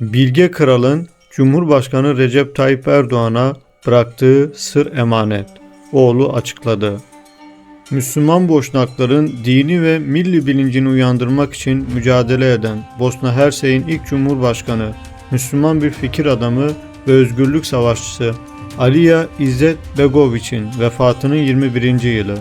Bilge Kral'ın Cumhurbaşkanı Recep Tayyip Erdoğan'a bıraktığı sır emanet. Oğlu açıkladı. Müslüman Boşnakların dini ve milli bilincini uyandırmak için mücadele eden Bosna Hersey'in ilk Cumhurbaşkanı, Müslüman bir fikir adamı ve özgürlük savaşçısı Aliya İzzet Begoviç'in vefatının 21. yılı.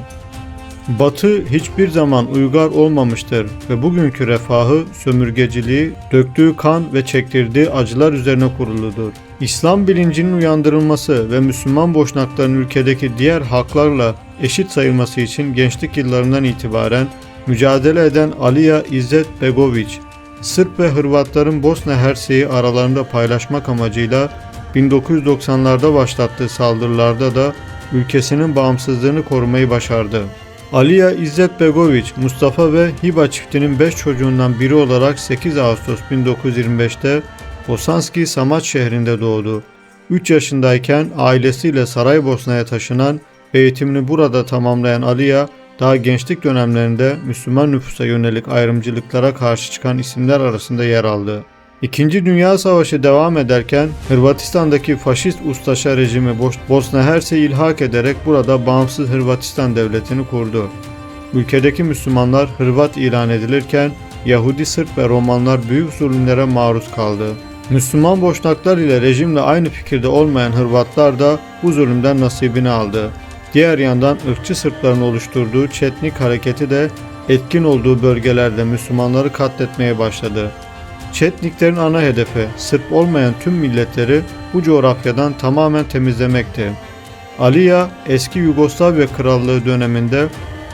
Batı hiçbir zaman uygar olmamıştır ve bugünkü refahı, sömürgeciliği, döktüğü kan ve çektirdiği acılar üzerine kuruludur. İslam bilincinin uyandırılması ve Müslüman boşnakların ülkedeki diğer halklarla eşit sayılması için gençlik yıllarından itibaren mücadele eden Aliya İzzet Begoviç, Sırp ve Hırvatların Bosna Hersey'i aralarında paylaşmak amacıyla 1990'larda başlattığı saldırılarda da ülkesinin bağımsızlığını korumayı başardı. Aliya İzzet Begoviç, Mustafa ve Hiba çiftinin 5 çocuğundan biri olarak 8 Ağustos 1925'te Bosanski Samaç şehrinde doğdu. 3 yaşındayken ailesiyle Saraybosna'ya taşınan eğitimini burada tamamlayan Aliya, daha gençlik dönemlerinde Müslüman nüfusa yönelik ayrımcılıklara karşı çıkan isimler arasında yer aldı. İkinci Dünya Savaşı devam ederken Hırvatistan'daki faşist ustaşa rejimi Bosna Hersey'i ilhak ederek burada bağımsız Hırvatistan devletini kurdu. Ülkedeki Müslümanlar Hırvat ilan edilirken Yahudi, Sırp ve Romanlar büyük zulümlere maruz kaldı. Müslüman boşnaklar ile rejimle aynı fikirde olmayan Hırvatlar da bu zulümden nasibini aldı. Diğer yandan ırkçı Sırpların oluşturduğu Çetnik hareketi de etkin olduğu bölgelerde Müslümanları katletmeye başladı. Çetniklerin ana hedefi Sırp olmayan tüm milletleri bu coğrafyadan tamamen temizlemekti. Aliya eski Yugoslavya Krallığı döneminde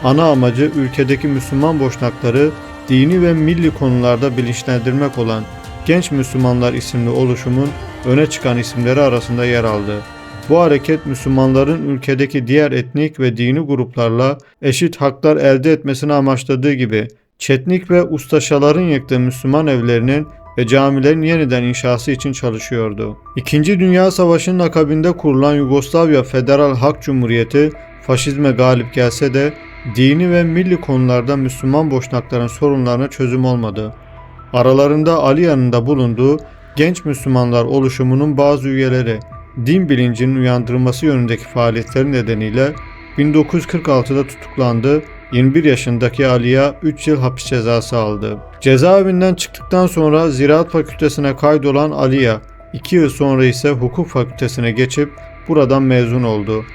ana amacı ülkedeki Müslüman boşnakları dini ve milli konularda bilinçlendirmek olan Genç Müslümanlar isimli oluşumun öne çıkan isimleri arasında yer aldı. Bu hareket Müslümanların ülkedeki diğer etnik ve dini gruplarla eşit haklar elde etmesini amaçladığı gibi Çetnik ve ustaşaların yıktığı Müslüman evlerinin ve camilerin yeniden inşası için çalışıyordu. İkinci Dünya Savaşı'nın akabinde kurulan Yugoslavya Federal Halk Cumhuriyeti faşizme galip gelse de dini ve milli konularda Müslüman boşnakların sorunlarına çözüm olmadı. Aralarında Aliya'nın da bulunduğu genç Müslümanlar oluşumunun bazı üyeleri din bilincinin uyandırılması yönündeki faaliyetleri nedeniyle 1946'da tutuklandı 21 yaşındaki Aliya 3 yıl hapis cezası aldı. Cezaevinden çıktıktan sonra Ziraat Fakültesine kaydolan Aliya, 2 yıl sonra ise Hukuk Fakültesine geçip buradan mezun oldu.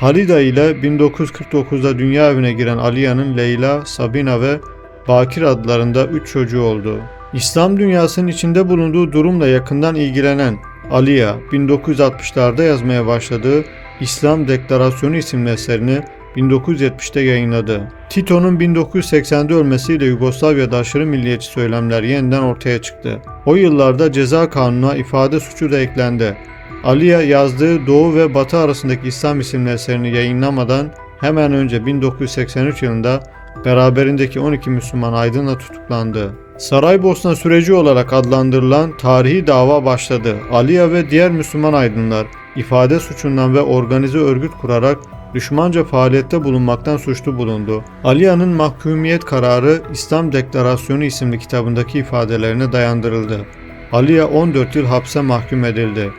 Halida ile 1949'da dünya evine giren Aliya'nın Leyla, Sabina ve Bakir adlarında 3 çocuğu oldu. İslam dünyasının içinde bulunduğu durumla yakından ilgilenen Aliya, 1960'larda yazmaya başladığı İslam Deklarasyonu isimli eserini 1970'te yayınladı. Tito'nun 1980'de ölmesiyle Yugoslavya'da aşırı milliyetçi söylemler yeniden ortaya çıktı. O yıllarda ceza kanununa ifade suçu da eklendi. Aliya yazdığı Doğu ve Batı arasındaki İslam isimli eserini yayınlamadan hemen önce 1983 yılında beraberindeki 12 Müslüman aydınla tutuklandı. Saraybosna süreci olarak adlandırılan tarihi dava başladı. Aliya ve diğer Müslüman aydınlar ifade suçundan ve organize örgüt kurarak düşmanca faaliyette bulunmaktan suçlu bulundu. Aliya'nın mahkumiyet kararı İslam Deklarasyonu isimli kitabındaki ifadelerine dayandırıldı. Aliya 14 yıl hapse mahkum edildi.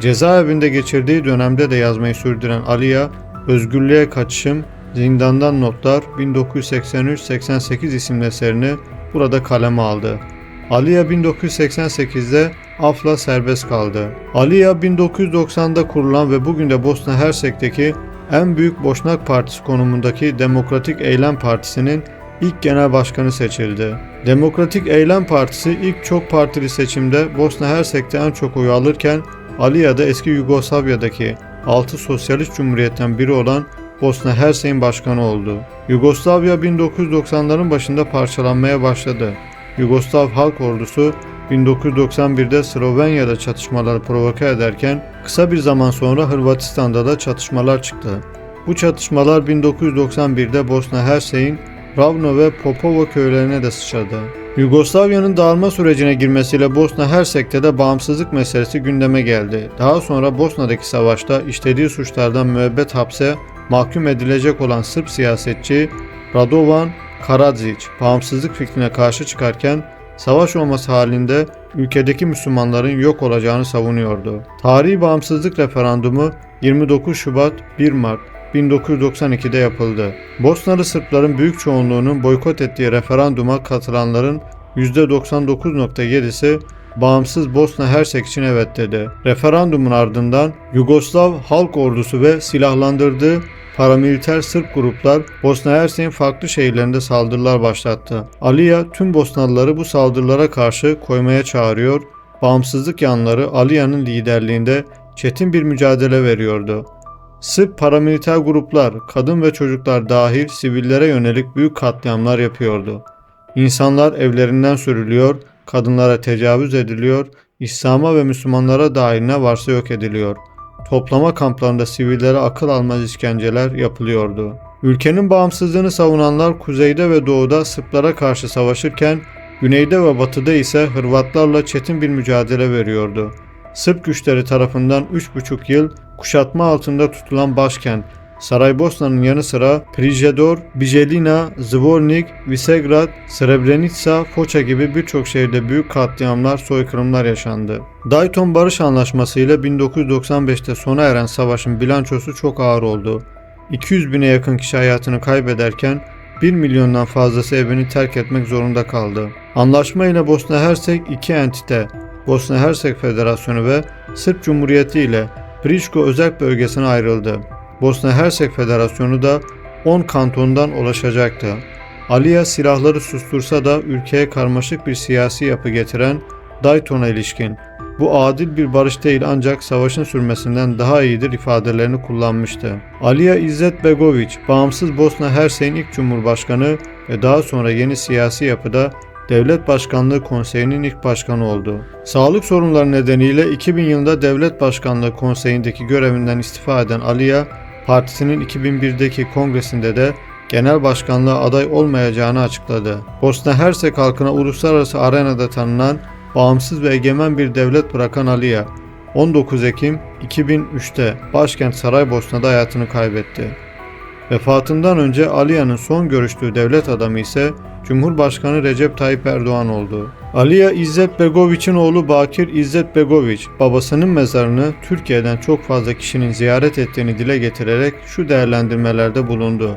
Cezaevinde geçirdiği dönemde de yazmayı sürdüren Aliya, Özgürlüğe Kaçışım, Zindandan Notlar 1983-88 isimli eserini burada kaleme aldı. Aliya 1988'de afla serbest kaldı. Aliya 1990'da kurulan ve bugün de Bosna Hersek'teki en büyük Boşnak Partisi konumundaki Demokratik Eylem Partisi'nin ilk genel başkanı seçildi. Demokratik Eylem Partisi ilk çok partili seçimde Bosna Hersek'te en çok oy alırken Aliya'da eski Yugoslavya'daki 6 sosyalist cumhuriyetten biri olan Bosna Hersek'in başkanı oldu. Yugoslavya 1990'ların başında parçalanmaya başladı. Yugoslav Halk Ordusu 1991'de Slovenya'da çatışmaları provoke ederken kısa bir zaman sonra Hırvatistan'da da çatışmalar çıktı. Bu çatışmalar 1991'de Bosna Hersek'in Ravno ve Popovo köylerine de sıçradı. Yugoslavya'nın dağılma sürecine girmesiyle Bosna Hersek'te de bağımsızlık meselesi gündeme geldi. Daha sonra Bosna'daki savaşta işlediği suçlardan müebbet hapse mahkum edilecek olan Sırp siyasetçi Radovan Karadzic bağımsızlık fikrine karşı çıkarken savaş olması halinde ülkedeki Müslümanların yok olacağını savunuyordu. Tarihi bağımsızlık referandumu 29 Şubat 1 Mart 1992'de yapıldı. Bosnalı Sırpların büyük çoğunluğunun boykot ettiği referanduma katılanların %99.7'si bağımsız Bosna Hersek için evet dedi. Referandumun ardından Yugoslav Halk Ordusu ve silahlandırdığı paramiliter Sırp gruplar Bosna Hersek'in farklı şehirlerinde saldırılar başlattı. Aliya tüm Bosnalıları bu saldırılara karşı koymaya çağırıyor, bağımsızlık yanları Aliya'nın liderliğinde çetin bir mücadele veriyordu. Sırp paramiliter gruplar, kadın ve çocuklar dahil sivillere yönelik büyük katliamlar yapıyordu. İnsanlar evlerinden sürülüyor, kadınlara tecavüz ediliyor, İslam'a ve Müslümanlara dair ne varsa yok ediliyor. Toplama kamplarında sivillere akıl almaz işkenceler yapılıyordu. Ülkenin bağımsızlığını savunanlar kuzeyde ve doğuda Sırplara karşı savaşırken güneyde ve batıda ise Hırvatlarla çetin bir mücadele veriyordu. Sırp güçleri tarafından 3,5 yıl kuşatma altında tutulan başkent Saraybosna'nın yanı sıra Prijedor, Bijeljina, Zvornik, Visegrad, Srebrenica, Foça gibi birçok şehirde büyük katliamlar, soykırımlar yaşandı. Dayton Barış Anlaşması ile 1995'te sona eren savaşın bilançosu çok ağır oldu. 200 bine yakın kişi hayatını kaybederken 1 milyondan fazlası evini terk etmek zorunda kaldı. Anlaşma ile Bosna Hersek iki entite, Bosna Hersek Federasyonu ve Sırp Cumhuriyeti ile Priško özel bölgesine ayrıldı. Bosna Hersek Federasyonu da 10 kantondan ulaşacaktı. Aliya silahları sustursa da ülkeye karmaşık bir siyasi yapı getiren Dayton'a ilişkin bu adil bir barış değil ancak savaşın sürmesinden daha iyidir ifadelerini kullanmıştı. Aliya İzzet Begoviç, bağımsız Bosna Hersek'in ilk cumhurbaşkanı ve daha sonra yeni siyasi yapıda Devlet Başkanlığı Konseyi'nin ilk başkanı oldu. Sağlık sorunları nedeniyle 2000 yılında Devlet Başkanlığı Konseyi'ndeki görevinden istifa eden Aliya, partisinin 2001'deki kongresinde de genel başkanlığa aday olmayacağını açıkladı. Bosna Hersek halkına uluslararası arenada tanınan bağımsız ve egemen bir devlet bırakan Aliya, 19 Ekim 2003'te başkent Saraybosna'da hayatını kaybetti. Vefatından önce Aliya'nın son görüştüğü devlet adamı ise Cumhurbaşkanı Recep Tayyip Erdoğan oldu. Aliya İzzet Begoviç'in oğlu Bakir İzzet Begoviç, babasının mezarını Türkiye'den çok fazla kişinin ziyaret ettiğini dile getirerek şu değerlendirmelerde bulundu.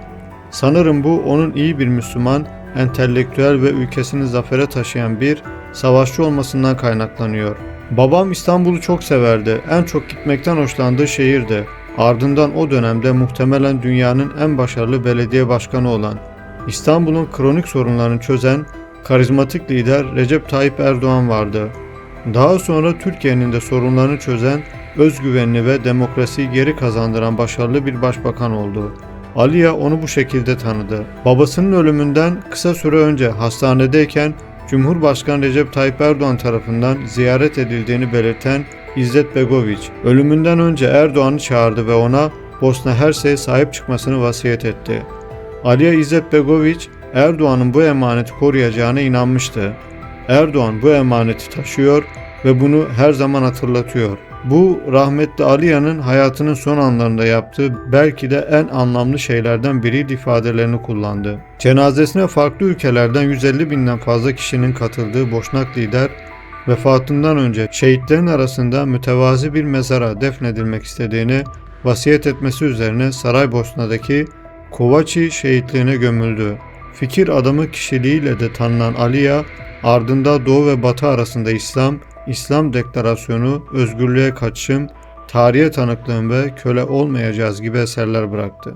Sanırım bu onun iyi bir Müslüman, entelektüel ve ülkesini zafere taşıyan bir savaşçı olmasından kaynaklanıyor. Babam İstanbul'u çok severdi. En çok gitmekten hoşlandığı şehirdi. Ardından o dönemde muhtemelen dünyanın en başarılı belediye başkanı olan, İstanbul'un kronik sorunlarını çözen karizmatik lider Recep Tayyip Erdoğan vardı. Daha sonra Türkiye'nin de sorunlarını çözen, özgüvenli ve demokrasiyi geri kazandıran başarılı bir başbakan oldu. Aliya onu bu şekilde tanıdı. Babasının ölümünden kısa süre önce hastanedeyken Cumhurbaşkanı Recep Tayyip Erdoğan tarafından ziyaret edildiğini belirten İzzet Begoviç, ölümünden önce Erdoğan'ı çağırdı ve ona Bosna Hersek'e sahip çıkmasını vasiyet etti. Aliya İzzet Begoviç, Erdoğan'ın bu emaneti koruyacağına inanmıştı. Erdoğan bu emaneti taşıyor ve bunu her zaman hatırlatıyor. Bu rahmetli Aliya'nın hayatının son anlarında yaptığı belki de en anlamlı şeylerden biriydi ifadelerini kullandı. Cenazesine farklı ülkelerden 150 binden fazla kişinin katıldığı Boşnak lider vefatından önce şehitlerin arasında mütevazi bir mezara defnedilmek istediğini vasiyet etmesi üzerine Saraybosna'daki Kovaçi şehitliğine gömüldü. Fikir adamı kişiliğiyle de tanınan Aliya, ardında Doğu ve Batı arasında İslam, İslam Deklarasyonu, Özgürlüğe Kaçışım, Tarihe Tanıklığım ve Köle Olmayacağız gibi eserler bıraktı.